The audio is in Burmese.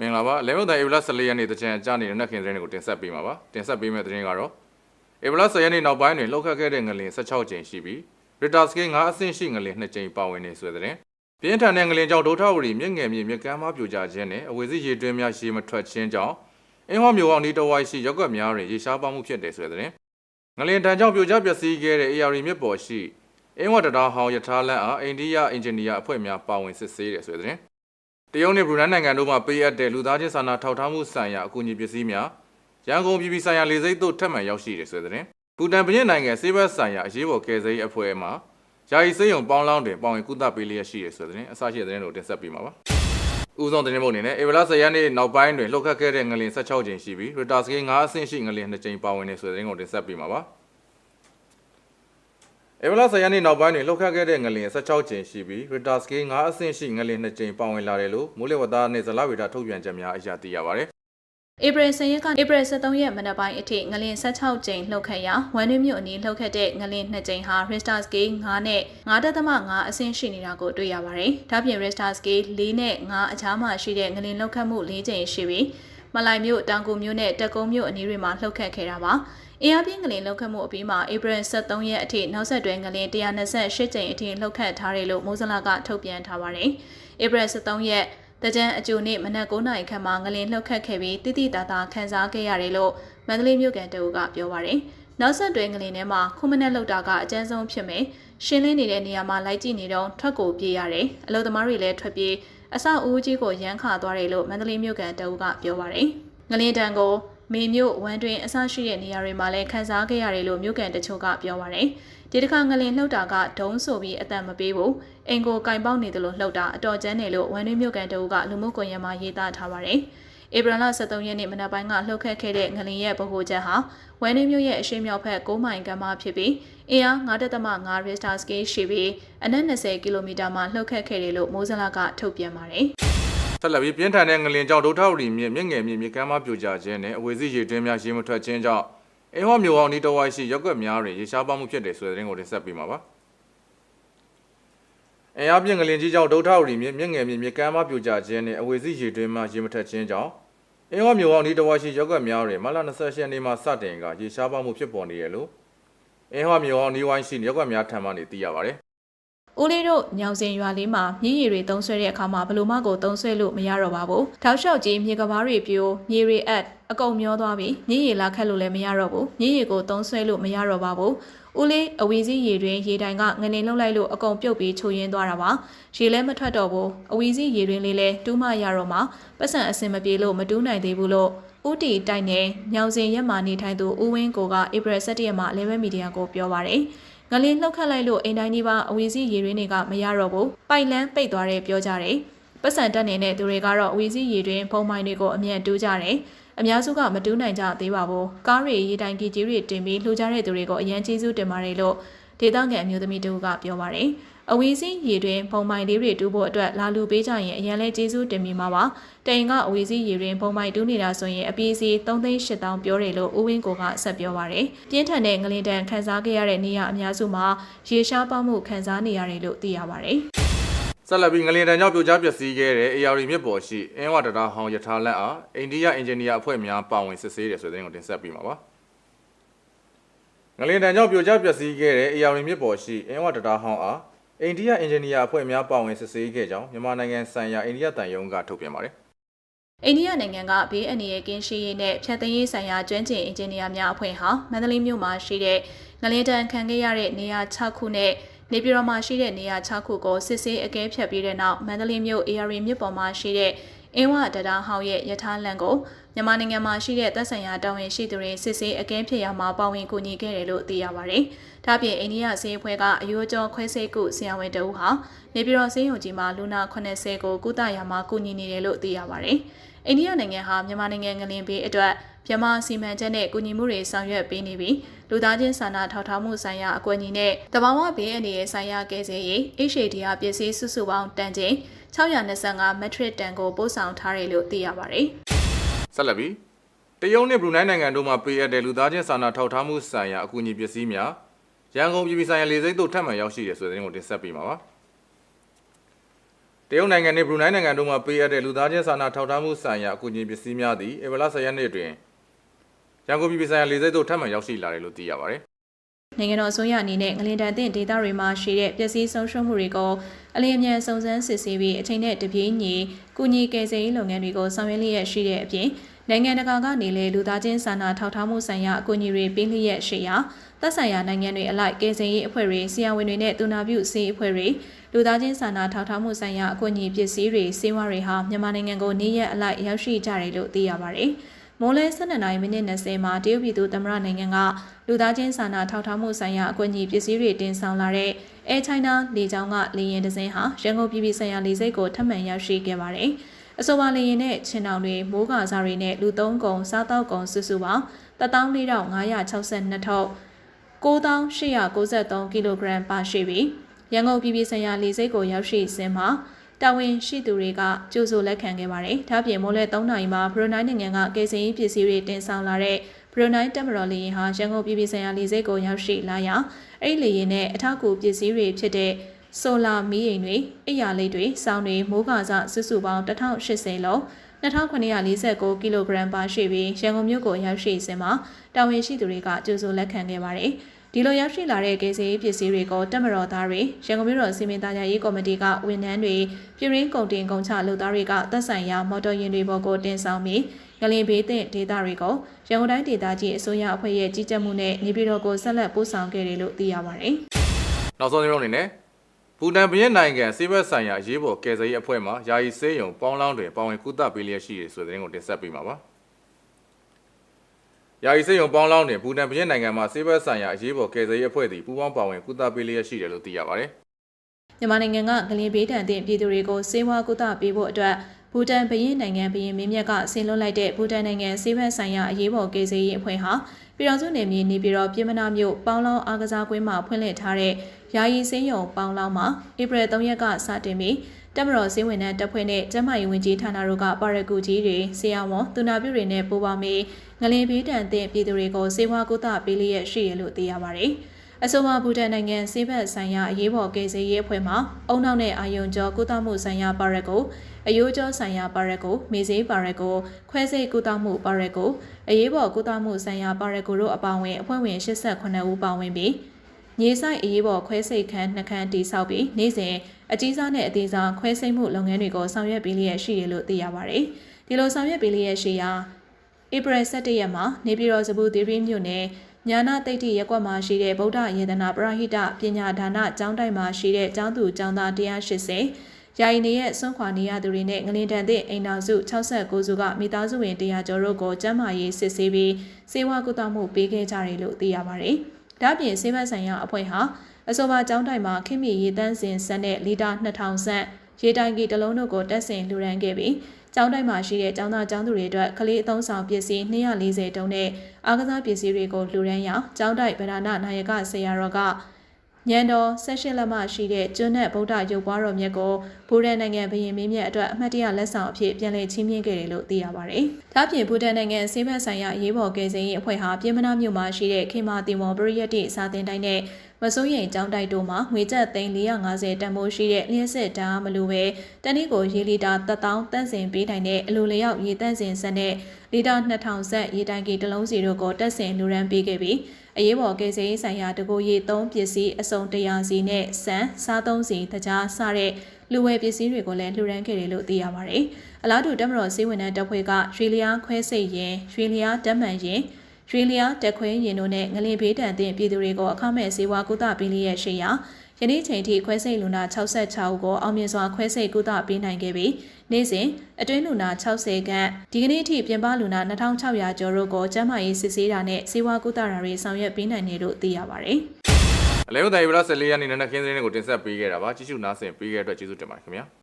မင်္ဂလာပါလေမုန်တိုင်ဧပြီလ14ရက်နေ့တချင်အကြနေတဲ့နက်ခင်သတင်းတွေကိုတင်ဆက်ပေးမှာပါတင်ဆက်ပေးမယ့်သတင်းကတော့ဧပြီလ10ရက်နေ့နောက်ပိုင်းတွင်လှုပ်ခတ်ခဲ့တဲ့ငလင်16ကြိမ်ရှိပြီး Ritter scale 5အဆင့်ရှိငလင်2ကြိမ်ပါဝင်နေဆိုတဲ့သတင်းပြင်းထန်တဲ့ငလင်ကြောင့်ဒုထဝရီမြင့်ငယ်မြင့်မြက်ကမ်းမပြိုကျခြင်းနဲ့အဝေစီရေတွင်းများရှေမထွက်ခြင်းကြောင့်အင်းဟောမျိုးအောင်ဒီတဝိုင်းရှိရက်ွက်များတွင်ရေရှားပါမှုဖြစ်တယ်ဆိုတဲ့သတင်းငလင်တန်ကြောင့်ပြိုကျပျက်စီးခဲ့တဲ့ AR မြစ်ပေါ်ရှိအင်းဝတ္တတာဟောင်းယထာလန်အားအိန္ဒိယအင်ဂျင်နီယာအဖွဲ့များပါဝင်စစ်ဆေးတယ်ဆိုတဲ့သတင်း တရုတ်နဲ့ဘရူနိုင်းနိုင်ငံတို့မှပေးအပ်တဲ့လူသားချင်းစာနာထောက်ထားမှုဆိုင်ရာအကူအညီပစ္စည်းများရန်ကုန်ပြည်ပြည်ဆိုင်ရာလေဆိပ်သို့ထပ်မံရောက်ရှိတယ်ဆိုတဲ့။ဘူတန်ပြည်နိုင်ငံစေဘတ်ဆိုင်ရာအရေးပေါ်ကယ်ဆယ်ရေးအဖွဲ့မှယာယီစေယုံပေါင်းလောင်းတွင်ပေါဝင်ကုသပေးလျက်ရှိတယ်ဆိုတဲ့အစရှိတဲ့သတင်းကိုတင်ဆက်ပေးမှာပါ။ဦးဆုံးသတင်းပုံအနေနဲ့ဧပြီလ10ရက်နေ့နောက်ပိုင်းတွင်လှုပ်ခတ်ခဲ့တဲ့ငလင်16ကြိမ်ရှိပြီး Ritter scale 5အဆင့်ရှိငလင်2ကြိမ်ပါဝင်နေဆိုတဲ့သတင်းကိုတင်ဆက်ပေးမှာပါ။ ဧပြီလ10ရက်နေ့နောက်ပိုင်းတွင်လှုပ်ခတ်ခဲ့တဲ့ငလင်16ကြိမ်ရှိပြီး Ritter scale 5အဆင့်ရှိငလင်2ကြိမ်ပါဝင်လာတယ်လို့မိုးလေဝသနှင့်ဇလဝေဒထုတ်ပြန်ချက်များအရသိရပါတယ်ဧပြီ10ရက်ကဧပြီ23ရက်မနက်ပိုင်းအထိငလင်16ကြိမ်လှုပ်ခတ်ရာဝမ်နွေမြို့အနီးလှုပ်ခတ်တဲ့ငလင်2ကြိမ်ဟာ Richter scale 9နဲ့9.5အဆင့်ရှိနေတာကိုတွေ့ရပါတယ်။ဒါ့ပြင် Richter scale 4နဲ့9အကြားမှာရှိတဲ့ငလင်လှုပ်ခတ်မှု4ကြိမ်ရှိပြီးမလိုက်မြို့တောင်ကူမြို့နဲ့တက်ကုန်းမြို့အနီးတွေမှာလှုပ်ခတ်ခဲ့တာပါ။ အင်အားပြင်းငလင်လှုပ်ခတ်မှုအပြီးမှာဧပြီ23ရက်အထိနောက်ဆက်တွဲငလင်128ကြိမ်အထိလှုပ်ခတ်ထားတယ်လို့မိုးစလာကထုတ်ပြန်ထားပါတယ်။ဧပြီ23ရက်တကြံအကျိုနေ့မနက်9နာရီခန့်မှာငလင်လှုပ်ခတ်ခဲ့ပြီးတိတိတသာခန်းစားခဲ့ရတယ်လို့မန္တလေးမြို့ကန်တအုပ်ကပြောပါရယ်နောက်ဆက်တွဲငလင်ထဲမှာခုမနက်လောက်တာကအကျဉ်းဆုံးဖြစ်မယ်ရှင်းလင်းနေတဲ့နေရာမှာလိုက်ကြည့်နေတော့ထွက်ကိုပြေးရတယ်အလုပ်သမားတွေလည်းထွက်ပြေးအဆောက်အဦကြီးကိုရမ်းခါသွားတယ်လို့မန္တလေးမြို့ကန်တအုပ်ကပြောပါရယ်ငလင်တန်ကို မေမြို့ဝမ်းတွင်အဆရှိတဲ့နေရာတွေမှာလည်းခန်းစားခဲ့ရတယ်လို့မြို့ကန်တချို့ကပြောပါရယ်ဒီတစ်ခါငလင်လှုပ်တာကဒုံးဆိုပြီးအတန်မပေးဘူးအင်ကိုကင်ပေါက်နေတယ်လို့လှုပ်တာအတော်ကျန်းတယ်လို့ဝန်တွင်းမြို့ကန်တအုပ်ကလူမှုကွန်ရက်မှာရေးသားထားပါတယ်ဧပြီလ23ရက်နေ့မနက်ပိုင်းကလှုပ်ခတ်ခဲ့တဲ့ငလင်ရဲ့ဗဟိုချက်ဟာဝမ်နွေမြို့ရဲ့အရှေ့မြောက်ဘက်9မိုင်ကမ်းမဖြစ်ပြီးအင်အား9.5 Richter scale ရှိပြီးအနက်20ကီလိုမီတာမှာလှုပ်ခတ်ခဲ့တယ်လို့မိုးစလာကထုတ်ပြန်ပါတယ် ဆက်လက်ပြီးပြင်းထန်တဲ့ငလင်ကြောင့်ဒုထဝရီမြစ်မြင့်ငယ်မြင့်မြစ်ကမ်းမပြိုကျခြင်းနဲ့အဝေစီရေတွင်းများရေမထွက်ခြင်းကြောင့်အင်းဟောမျိုးအောင်ဒီတဝိုင်းရှိရက်ွက်များတွင်ရေရှားပါမှုဖြစ်တယ်ဆိုတဲ့သတင်းကိုတင်ဆက်ပေးမှာပါ။အင်အားပြင်းငလင်ကြီးကြောင့်ဒုထဝရီမြစ်မြင့်ငယ်မြင့်မြစ်ကမ်းမပြိုကျခြင်းနဲ့အဝေစီရေတွင်းများရေမထွက်ခြင်းကြောင့်အင်းဟောမျိုးအောင်ဒီတဝိုင်းရှိရက်ွက်များတွင်မလ28ရက်နေ့မှစတင်ကရေရှားပါမှုဖြစ်ပေါ်နေရလို့အင်းဟောမျိုးအောင်ဒီဝိုင်းရှိရက်ွက်များထံမှနေသိရပါတယ်။။ ဦးလေးတို့ညောင်စင်ရွာလေးမှာမြေရီတွေတုံးဆွဲတဲ့အခါမှာဘလို့မကိုတုံးဆွဲလို့မရတော့ပါဘူး။ထောက်လျှောက်ကြီးမြေကဘာတွေပြိုမြေရီအပ်အကုန်မျောသွားပြီ။မြေရီလာခတ်လို့လည်းမရတော့ဘူး။မြေရီကိုတုံးဆွဲလို့မရတော့ပါဘူး။ဦးလေးအဝီစီရေတွင်ရေတိုင်ကငနေလှုပ်လိုက်လို့အကုန်ပြုတ်ပြီးချိုရင်းသွားတာပါ။ရေလည်းမထွက်တော့ဘူး။အဝီစီရေတွင်လေးလည်းတူးမရတော့မှပတ်စံအစင်မပြေလို့မတူးနိုင်သေးဘူးလို့ဦးတီတိုက်နယ်ညောင်စင်ရက်မှာနေထိုင်သူဦးဝင်းကိုကဧပြီ17ရက်မှာ11မီဒီယာကိုပြောပါရယ်။ ငလင်းလှုပ်ခတ်လိုက်လို့အိမ်တိုင်းဒီပါအဝီစီရေရင်းတွေကမရတော့ဘူးပိုက်လန်းပိတ်သွားတယ်ပြောကြတယ်ပတ်စံတက်နေတဲ့သူတွေကတော့အဝီစီရေတွင်ဖုံမိုင်းတွေကိုအမြန်တူးကြတယ်အများစုကမတူးနိုင်ကြသေးပါဘူးကားတွေရေတိုင်ကြီးကြီးတွေတင်ပြီးလှူကြတဲ့သူတွေကိုအရန်ကျေးဇူးတင်ပါတယ်လို့ဒေသခံအမျိုးသမီးတို့ကပြောပါတယ် အဝီစီရေတွင်ဖုံမိုင်းလေးတွေတူးဖို့အတွက်လာလူပေးကြရင်အရန်လဲကျေးဇူးတင်မိမှာပါတိန်ကအဝီစီရေတွင်ဖုံမိုင်းတူးနေတာဆိုရင်အပီးစီ3,800ပြောတယ်လို့ဦးဝင်းကိုကဆက်ပြောပါတယ်ပြင်းထန်တဲ့ငလင်တန်ခန်းစားခဲ့ရတဲ့နေရာအများစုမှာရေရှားပေါမှုခန်းစားနေရတယ်လို့သိရပါတယ်ဆက်လက်ပြီးငလင်တန်ကြောင့်ပြိုကျပျက်စီးခဲ့တဲ့ AR မြစ်ပေါ်ရှိအင်းဝတတာဟောင်းယထာလက်အားအိန္ဒိယအင်ဂျင်နီယာအဖွဲ့များပါဝင်စစ်ဆေးတယ်ဆိုတဲ့သတင်းကိုတင်ဆက်ပေးမှာပါငလင်တန်ကြောင့်ပြိုကျပျက်စီးခဲ့တဲ့ AR မြစ်ပေါ်ရှိအင်းဝတတာဟောင်းအား အိန္ဒိယအင်ဂျင်နီယာအဖွဲ့များပါဝင်စစ်ဆေးခဲ့ကြောင်းမြန်မာနိုင်ငံဆိုင်ရာအိန္ဒိယတန်ယုံကထုတ်ပြန်ပါတယ်အိန္ဒိယနိုင်ငံကဘေးအန္တရာယ်ကင်းရှင်းရေးနဲ့ဖြတ်သိမ်းရေးဆိုင်ရာကျွမ်းကျင်အင်ဂျင်နီယာများအဖွဲ့ဟာမန္တလေးမြို့မှာရှိတဲ့ငလင်တန်ခံခဲ့ရတဲ့နေရာ6ခုနဲ့နေပြည်တော်မှာရှိတဲ့နေရာ6ခုကိုစစ်ဆေးအကဲဖြတ်ပြီးတဲ့နောက်မန္တလေးမြို့ AR မြစ်ပေါ်မှာရှိတဲ့ အင်းဝတတာဟောင်းရဲ့ယထာလန်ကိုမြန်မာနိုင်ငံမှာရှိတဲ့သက်ဆိုင်ရာတာဝန်ရှိသူတွေစစ်ဆေးအကဲဖြတ်ရမှာပါဝင်ကူညီခဲ့တယ်လို့သိရပါတယ်။ဒါ့ပြင်အိန္ဒိယစေးအဖွဲ့ကအယိုးကျော်ခွဲစိတ်ကုဆရာဝန်တဦးဟာနေပြည်တော်စေးရုံကြီးမှာလူနာ80ကိုကုသရမှာကူညီနေတယ်လို့သိရပါတယ်။အိန္ဒိယနိုင်ငံဟာမြန်မာနိုင်ငံငလင်ပေးအတွက်မြန်မာစီမံချက်နဲ့ကူညီမှုတွေဆောင်ရွက်ပေးနေပြီးလူသားချင်းစာနာထောက်ထားမှုဆိုင်ရာအကွက်အညီနဲ့တဘာဝဘေးအန္တရာယ်ဆိုင်ရာကယ်ဆယ်ရေး HADR ပစ္စည်းစုစုပေါင်းတန်ချိန် 625မက်ထရစ်တန်ကိုပို့ဆောင်ထားတယ်လို့သိရပါတယ်။ဆက်လက်ပြီးတရုတ်နဲ့ဘရူနိုင်းနိုင်ငံတို့မှပေးအပ်တဲ့လူသားချင်းစာနာထောက်ထားမှုဆိုင်ရာအကူအညီပစ္စည်းများရန်ကုန်ပြည်ပြည်ဆိုင်ရာလေဆိပ်သို့ထပ်မံရောက်ရှိတယ်ဆိုတဲ့သတင်းကိုတင်ဆက်ပေးမှာပါတတရုတ်နိုင်ငံနှင့်ဘရူနိုင်းနိုင်ငံတို့မှပေးအပ်တဲ့လူသားချင်းစာနာထောက်ထားမှုဆိုင်ရာအကူအညီပစ္စည်းများသည်ဧပြီလ10ရက်နေ့တွင်ရန်ကုန်ပြည်ပြည်ဆိုင်ရာလေဆိပ်သို့ထပ်မံရောက်ရှိလာတယ်လို့သိရပါတယ်နိုင်ငံတော်အစိုးရအနေနဲ့ငလင်တန်တဲ့ဒေသတွေမှာရှိတဲ့ပျက်စီးဆုံးရှုံးမှုတွေကို အလင်းအမြန်စုံစမ်းစစ်ဆေးပြီးအချိန်နဲ့တပြေးညီကုညီကယ်ဆယ်ရေးလုပ်ငန်းတွေကိုဆောင်ရွက်လျက်ရှိတဲ့အပြင်နိုင်ငံတကာကနေလည်းလူသားချင်းစာနာထောက်ထားမှုဆိုင်ရာအကူအညီတွေပေးလျက်ရှိရာသက်ဆိုင်ရာနိုင်ငံတွေအလိုက်ကယ်ဆယ်ရေးအဖွဲ့တွေဆရာဝန်တွေနဲ့တူနာပြုဆေးအဖွဲ့တွေလူသားချင်းစာနာထောက်ထားမှုဆိုင်ရာအကူအညီပစ္စည်းတွေစေဝါတွေဟာမြန်မာနိုင်ငံကိုနေရက်အလိုက်ရောက်ရှိကြတယ်လို့သိရပါတယ်။ မိုးလဲ12နိုင်မိနစ်20မှာတရုတ်ပြည်သူသမ္မတနိုင်ငံကလူသားချင်းစာနာထောက်ထားမှုဆိုင်ရာအကူအညီပစ္စည်းတွေတင်ဆောင်လာတဲ့ Air China လေကြောင်းကလေယာဉ်တစ်စင်းဟာရန်ကုန်ပြည်ပြည်ဆိုင်ရာလေဆိပ်ကိုထပ်မံရောက်ရှိခဲ့ပါတယ်။အဆိုပါလေယာဉ်နဲ့ချင်းတောင်တွေမိုးကာစားတွေနဲ့လူသုံးကုံစားတောက်ကုံစုစုပေါင်း14562ထုတ်9893ကီလိုဂရမ်ပါရှိပြီးရန်ကုန်ပြည်ပြည်ဆိုင်ရာလေဆိပ်ကိုရောက်ရှိစဉ်မှာ တာဝန်ရှိသူတွေကကြိုဆိုလက်ခံခဲ့ပါတယ်။ဒါ့အပြင်မိုးလဲ3နိုင်မှာဘရူနိုင်းနိုင်ငံကကယ်ဆယ်ရေးပစ္စည်းတွေတင်ဆောင်လာတဲ့ဘရူနိုင်းတက်မတော်လေယာဉ်ဟာရန်ကုန်ပြည်ပြည်ဆိုင်ရာလေဆိပ်ကိုရောက်ရှိလာရာအဲ့ဒီလေယာဉ်နဲ့အထောက်အကူပစ္စည်းတွေဖြစ်တဲ့ဆိုလာမီးအိမ်တွေအိယာလိတ်တွေစောင်းတွေမိုးကာစစုစုပေါင်း1080လုံး2949ကီလိုဂရမ်ပါရှိပြီးရန်ကုန်မြို့ကိုရောက်ရှိစဉ်မှာတာဝန်ရှိသူတွေကကြိုဆိုလက်ခံခဲ့ပါတယ်။ ဒီလိုရောက်ရှိလာတဲ့ကေစီပစ္စည်းတွေကိုတက်မတော်သားတွေရန်ကုန်မြို့တော်စီမံသားညာရေးကော်မတီကဝန်ထမ်းတွေပြည်ရင်းကုန်တင်ကုန်ချလုပ်သားတွေကသက်ဆိုင်ရာမော်တော်ယာဉ်တွေပေါ်ကိုတင်ဆောင်ပြီးငလင်ဘေးသင့်ဒေသတွေကိုရန်ကုန်တိုင်းဒေသကြီးအစိုးရအဖွဲ့ရဲ့ကြီးကြပ်မှုနဲ့နေပြည်တော်ကိုဆက်လက်ပို့ဆောင်ခဲ့တယ်လို့သိရပါတယ်။နောက်ဆုံးသတင်းအနေနဲ့ဘူတန်ပြည်နိုင်ငံစေဘက်ဆိုင်ရာအရေးပေါ်ကယ်ဆယ်ရေးအဖွဲ့မှယာယီစေးရုံပေါင်းလောင်းတွင်ပါဝင်ကုသပေးလျက်ရှိတယ်ဆိုတဲ့သတင်းကိုတင်ဆက်ပေးမှာပါ။ ယာယီစေးရုံပေါင်းလောင်းတွင်ဘူတန်ပြည်နိုင်ငံမှစေဘက်ဆိုင်ရာအရေးပေါ်ကယ်ဆယ်ရေးအဖွဲ့သည်ပူးပေါင်းပါဝင်ကုသပေးလျက်ရှိတယ်လို့သိရပါတယ်။မြန်မာနိုင်ငံကငလင်ဘေးဒဏ်သင့်ပြည်သူတွေကိုစေဝါကုသပေးဖို့အတွက် ဘူတန်ဘရင်နိုင်ငံဘရင်မင်းမြတ်ကဆင်လွတ်လိုက်တဲ့ဘူတန်နိုင်ငံစေဘက်ဆိုင်ရာအရေးပေါ်ကေဆေးရေးအဖွဲ့ဟာပြည်တော်စုနယ်မြေနေပြည်တော်ပြည်မနာမြို့ပေါင်းလောင်းအားကစားကွင်းမှာဖွင့်လှစ်ထားတဲ့ယာယီစင်းရုံပေါင်းလောင်းမှာဧပြီ3ရက်ကစတင်ပြီးတက်မတော်စည်းဝင်တဲ့တပ်ဖွဲ့နဲ့ကျန်းမာရေးဝန်ကြီးဌာနတို့ကပါရဂူကြီးတွေဆရာဝန်သူနာပြုတွေနဲ့ပူးပေါင်းပြီးငလင်ဘေးဒဏ်သင့်ပြည်သူတွေကိုစေဝါကုသပေးလျက်ရှိရလို့သိရပါတယ်။ အဆိုပါဘူတန်နိုင်ငံစေဘက်ဆိုင်ရာအရေးပေါ်ကေဆေးရေးအဖွဲ့မှအုံနောက်နဲ့အာယုံကျော်ကုသမှုဆိုင်ရာပါရက်ကိုအယိုးကျော်ဆိုင်ရာပါရက်ကိုမေဆေးပါရက်ကိုခွဲစိတ်ကုသမှုပါရက်ကိုအရေးပေါ်ကုသမှုဆိုင်ရာပါရက်ကိုတို့အပါအဝင်အဖွဲ့ဝင်89ဦးပါဝင်ပြီးညီဆိုင်အရေးပေါ်ခွဲစိတ်ခန်းနှစ်ခန်းတည်ဆောက်ပြီးနေ့စဉ်အကြီးစားနဲ့အသေးစားခွဲစိတ်မှုလုပ်ငန်းတွေကိုဆောင်ရွက်ပေးလျက်ရှိရလို့သိရပါတယ်။ဒီလိုဆောင်ရွက်ပေးလျက်ရှိရာဧပြီ17ရက်မှာနေပြည်တော်စပူသီရိမြို့နယ် ညာနာတိတ်တိရက်ကွက်မှာရှိတဲ့ဗုဒ္ဓယေဒနာပရဟိတပညာဒါနကျောင်းတိုက်မှာရှိတဲ့ကျောင်းသူကျောင်းသား180ယာယီနေရဲ့ဆွန့်ခွာနေရသူတွေနဲ့ငလင်တန်သည့်အိမ်တော်စု69စုကမိသားစုဝင်100ကျော်တို့ကိုကျန်းမာရေးစစ်ဆေးပြီးစေဝါကုသမှုပေးခဲ့ကြတယ်လို့သိရပါတယ်။ဒါ့အပြင်စေဘတ်ဆိုင်ရာအဖွဲ့ဟာအဆိုပါကျောင်းတိုက်မှာခင်မီရေတန်းစင်စက်နဲ့လီတာ2000စက်ရေတိုင်ကြီးတစ်လုံးတို့ကိုတက်ဆင်လှူဒန်းခဲ့ပြီး ကျောင်းတိုင်းမှာရှိတဲ့ကျောင်းသားကျောင်းသူတွေအတွက်ကလေးအသုံးဆောင်ပစ္စည်း240တုံးနဲ့အားကစားပစ္စည်းတွေကိုလှူဒန်းရာကျောင်းတိုက်ဗဒနာနာယကဆရာတော်ကညံတော်ဆက်ရှင်လက်မရှိတဲ့ကျွန်းနဲ့ဗုဒ္ဓရုပ်ပွားတော်မြတ်ကိုဘူဒန်နိုင်ငံဘုရင်မင်းမြတ်အတွက်အမှတ်တရလက်ဆောင်အဖြစ်ပြန်လည်ချီးမြှင့်ခဲ့တယ်လို့သိရပါတယ်။ဒါ့အပြင်ဘူဒန်နိုင်ငံဆေးဘက်ဆိုင်ရာအရေးပေါ်ကယ်ဆယ်ရေးအဖွဲ့ဟာပြည်မနာမြို့မှာရှိတဲ့ခေမာတင်မော်ပရိယတ်တိစာတင်တိုင်းနဲ့ မစိုးရိမ်ကျောင်းတိုက်တို့မှာငွေကျပ်သိန်း450တန်ဖိုးရှိတဲ့လျှက်စစ်ဓာတ်မလိုပဲတနည်းကိုရေလီတာ1000တန့်စင်ပေးနိုင်တဲ့အလိုလျောက်ရေတန့်စင်စက်နဲ့လီတာ2000စက်ရေတိုင်ကီတစ်လုံးစီတို့ကိုတက်ဆင်လူရန်ပေးခဲ့ပြီးအရေးပေါ်ကယ်ဆယ်ရေးဆိုင်ရာတကူရေသုံးပစ္စည်းအစုံ100စီနဲ့စံစားသုံးစီတကြားစတဲ့လူဝယ်ပစ္စည်းတွေကိုလည်းလှူဒန်းခဲ့တယ်လို့သိရပါတယ်။အလားတူတက်မတော်စီးဝင်တဲ့တပ်ဖွဲ့ကရွှေလျားခွဲစိတ်ရင်ရွှေလျားဓာတ်မှန်ရင် ရွှေလျားတက်ခွဲရင်တို့နဲ့ငလင်ဘေးတန်တဲ့ပြည်သူတွေကိုအခမဲ့စေဝါကုသပေးလျက်ရှိရာယနေ့ချိန်ထိခွဲစိတ်လူနာ66ဦးကိုအောင်မြင်စွာခွဲစိတ်ကုသပေးနိုင်ခဲ့ပြီးနေ့စဉ်အတွင်းလူနာ60ခန့်ဒီကနေ့ထိပြင်ပလူနာ2600ကျော်တို့ကိုကျန်းမာရေးစစ်ဆေးတာနဲ့စေဝါကုသတာတွေဆောင်ရွက်ပေးနိုင်တယ်လို့သိရပါတယ်။အလဲဦးတိုင်ဗလာ14ရက်နေ့နက်ခင်းသတင်းတွေကိုတင်ဆက်ပေးခဲ့တာပါကြည့်ရှုနားဆင်ပေးခဲ့တဲ့အတွက်ကျေးဇူးတင်ပါတယ်ခင်ဗျာ။